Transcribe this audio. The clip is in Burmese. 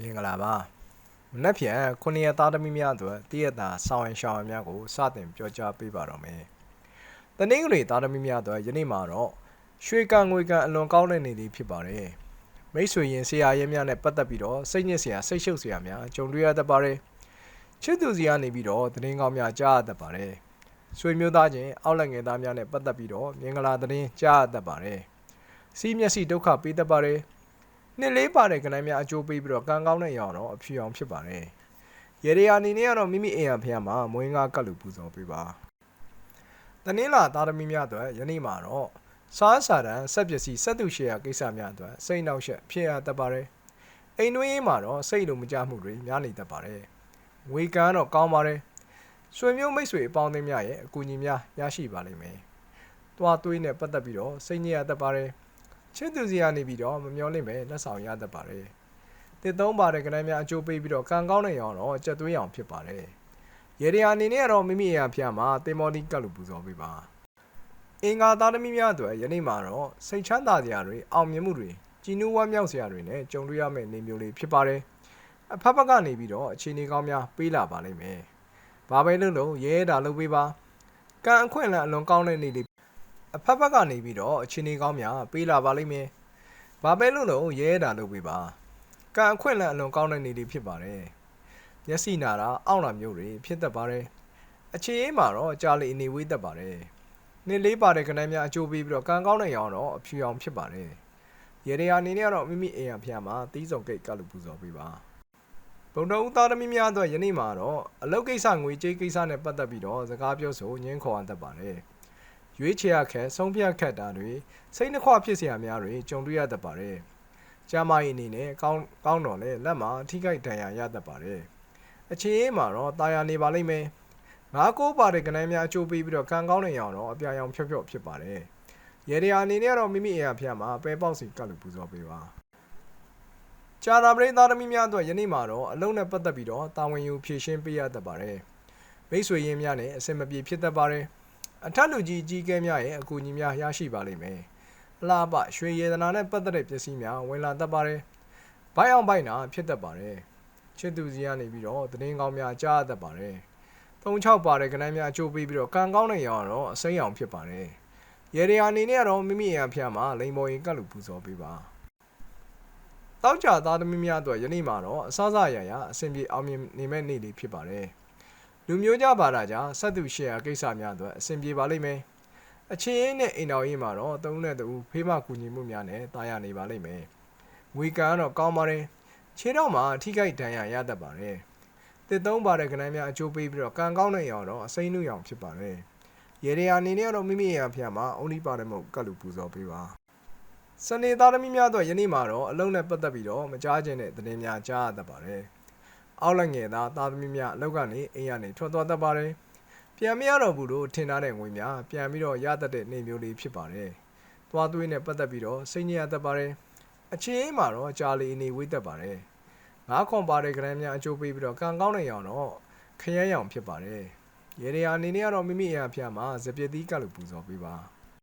မင်္ဂလာပါမနက်ဖြန်ခုနှစ်ရက်သားသမီးများအတွက်တည့်ရတာဆောင်းရင်ရှောင်းရင်များကိုစတင်ပြောကြားပေးပါတော့မယ်တနင်္ဂနွေသားသမီးများအတွက်ယနေ့မှာတော့ရွှေကံငွေကံအလွန်ကောင်းတဲ့နေ့လေးဖြစ်ပါတယ်မိတ်ဆွေရင်ဆရာရဲများနဲ့ပတ်သက်ပြီးတော့စိတ်ညစ်စရာစိတ်ရှုပ်စရာများကြုံတွေ့ရတတ်ပါတယ်ချစ်သူစီကနေပြီးတော့သတင်းကောင်းများကြားရတတ်ပါတယ်ဆွေမျိုးသားချင်းအောက်လက်ငယ်သားများနဲ့ပတ်သက်ပြီးတော့မင်္ဂလာသတင်းကြားရတတ်ပါတယ်စီးမျက်စိဒုက္ခပေးတတ်ပါတယ် နှစ်လေးပါတဲ့ကဏ္ဍများအကျိုးပေးပြီးတော့ကံကောင်းတဲ့အရာတော့အဖြူအောင်ဖြစ်ပါတယ်။ရေရီယာအနေနဲ့ကတော့မိမိအိမ်ရဖះမှာမွေးငါကတ်လူပူဇော်ပေးပါ။တနင်္လာသားသမီးများအတွက်ယနေ့မှာတော့စားစာတန်ဆက်ပစ္စည်းဆက်သူရှေ့ရကိစ္စများအတွက်စိတ်နှောက်ယှက်ဖြစ်ရတတ်ပါတယ်။အိမ်တွင်းရေးမှာတော့စိတ်လိုမကြမှုတွေများနေတတ်ပါတယ်။ငွေကံတော့ကောင်းပါတယ်။ဆွေမျိုးမိတ်ဆွေအပေါင်းအသင်းများရဲ့အကူအညီများရရှိပါလိမ့်မယ်။တွားသွေးနဲ့ပတ်သက်ပြီးတော့စိတ်ညစ်ရတတ်ပါတယ်။ ချစ်သူစီကနေပြီးတော့မမျောလင့်ပဲလက်ဆောင်ရတတ်ပါတယ်။တစ်သုံးပါတဲ့ကဏ္ဍများအကျိုးပေးပြီးတော့ကံကောင်းတဲ့ရောင်တော့ကြက်သွေးရောင်ဖြစ်ပါတယ်။ရေဒီယာအနေနဲ့ကတော့မိမိအရာဖျားမှာတေမော်ဒီကတ်လို့ပူဇော်ပေးပါ။အင်္ဂါသားသမီးများအတွက်ယနေ့မှာတော့စိတ်ချမ်းသာစရာတွေအောင်မြင်မှုတွေကြည်နူးဝမ်းမြောက်စရာတွေနဲ့ကြုံတွေ့ရမယ့်နေမျိုးလေးဖြစ်ပါတယ်။အဖက်ဖက်ကနေပြီးတော့အခြေအနေကောင်းများပေးလာပါလိမ့်မယ်။ဘာပဲလုပ်လို့ရဲတာလုပ်ပေးပါ။ကံအခွင့်အလမ်းအလွန်ကောင်းတဲ့နေ့လေး အဖက်ဖက်ကနေပြီးတော့အချင်းကြီးကောင်းများပေးလာပါလိမ့်မယ်။ဘာပဲလို့လို့ရဲတာလုပ်ပေးပါ။ကံအခွင့်အလမ်းအလွန်ကောင်းတဲ့နေလေးဖြစ်ပါတယ်။မျက်စိနာတာအောင့်လာမျိုးတွေဖြစ်တတ်ပါတယ်။အခြေအေးမှာတော့ကြာလီအနေဝေးတတ်ပါတယ်။နှစ်လေးပါတဲ့ကဏ္ဍများအကျိုးပေးပြီးတော့ကံကောင်းတဲ့ရောင်တော့အဖြူရောင်ဖြစ်ပါတယ်။ရေရီယာအနေနဲ့ကတော့မိမိအိမ်ရဖျားမှာတီးစုံကိတ်ကလူပူဇော်ပေးပါ။ဘုံတော်ဦးသားသမီးများအတွက်ယနေ့မှာတော့အလုပ်ကိစ္စငွေကြေးကိစ္စနဲ့ပတ်သက်ပြီးတော့စကားပြောဆိုညှင်းခေါ်ရတတ်ပါတယ်။ ရွေးချယ်ရခက်ဆုံးဖြတ်ခက်တာတွေစိတ်နှခွဖြစ်เสียများတွေကြုံတွေ့ရတတ်ပါတယ်။ကျမ်းမာရေးအနေနဲ့ကောင်းကောင်းတော့လေလက်မှာအထိခိုက်ဒဏ်ရာရတတ်ပါတယ်။အခြေအေးမှာတော့တာယာနေပါလိမ့်မယ်။ငါးကိုးပါတဲ့ကဏ္ဍများအကျိုးပေးပြီးတော့ကံကောင်းတဲ့ရောင်တော့အပြာရောင်ဖြော့ဖြော့ဖြစ်ပါတယ်။ရေဒီယာအနေနဲ့ကတော့မိမိအရာဖျက်မှာပဲပေါက်စီကတ်လို့ပူဇော်ပေးပါ။ကြာတာပရိသတ်သမီးများအတွက်ယနေ့မှာတော့အလုံးနဲ့ပတ်သက်ပြီးတော့တာဝန်ယူဖြည့်ရှင်းပေးရတတ်ပါတယ်။မိတ်ဆွေရင်းများနဲ့အဆင်မပြေဖြစ်တတ်ပါတယ်။ အထက်လူကြီးအကြီးအကဲများရဲ့အကူအညီများရရှိပါလိမ့်မယ်။အလားပရွှေရည်သနာနဲ့ပတ်သက်တဲ့ပစ္စည်းများဝင်လာတတ်ပါတယ်။ဘိုက်အောင်ဘိုက်နာဖြစ်တတ်ပါတယ်။ချစ်သူစီကနေပြီးတော့သတင်းကောင်းများကြားရတတ်ပါတယ်။၃၆ပါတဲ့ကဏ္ဍများအကျိုးပေးပြီးတော့ကံကောင်းတဲ့ရောင်ကတော့အစိမ်းရောင်ဖြစ်ပါတယ်။ရေဒီယာအနေနဲ့ကတော့မိမိအရာဖျားမှာလိန်မော်ရင်ကတ်လူပူဇော်ပေးပါ။တောက်ကြသားသမီးများအတွက်ယနေ့မှာတော့အစစအရာရာအဆင်ပြေအောင်မြင်နေမဲ့နေ့လေးဖြစ်ပါတယ်။ လူမျိုးကြပါတာကြောင့်ဆက်သူရှယ်ယာကိစ္စများအတွက်အဆင်ပြေပါလိမ့်မယ်။အချင်းရင်းနဲ့အိမ်တော်ရေးမှာတော့သုံးနဲ့တူဖေးမကူညီမှုများနဲ့တာယာနေပါလိမ့်မယ်။ဝေကန်ကတော့ကောင်းပါတယ်။ခြေတော့မှာအထိခိုက်ဒဏ်ရာရတတ်ပါတယ်။တစ်သုံးပါတဲ့ကဏ္ဍများအကျိုးပေးပြီးတော့ကံကောင်းတဲ့ရောင်တော့အစိမ့်နှုရောင်ဖြစ်ပါတယ်။ရေဒီယာအနေနဲ့ကတော့မိမိရာဖျားမှာအုံးဒီပါတဲ့မဟုတ်ကတ်လူပူဇော်ပေးပါ။စနေသားသမီးများအတွက်ယနေ့မှာတော့အလုံးနဲ့ပတ်သက်ပြီးတော့မကြားခြင်းတဲ့သတင်းများကြားရတတ်ပါတယ်။ အောက်လက်ငယ်သားသားသမီးများအလောက်ကနေအိမ်ကနေထွက်သွားတတ်ပါတယ်။ပြန်မရတော့ဘူးလို့ထင်ထားတဲ့ငွေများပြန်ပြီးတော့ရတတ်တဲ့နေမျိုးလေးဖြစ်ပါတယ်။သွားသွေးနဲ့ပတ်သက်ပြီးတော့စိတ်ညစ်ရတတ်ပါတယ်။အချင်းမှာတော့ကြာလီအနေဝေးတတ်ပါတယ်။ငါးခွန်ပါတဲ့ကရမ်းများအကျိုးပေးပြီးတော့ကံကောင်းတဲ့ရောင်တော့ခရမ်းရောင်ဖြစ်ပါတယ်။ရေဒီယာအနေနဲ့ကတော့မိမိအရာဖျားမှာစပစ်သီးကလူပူဇော်ပေးပါ။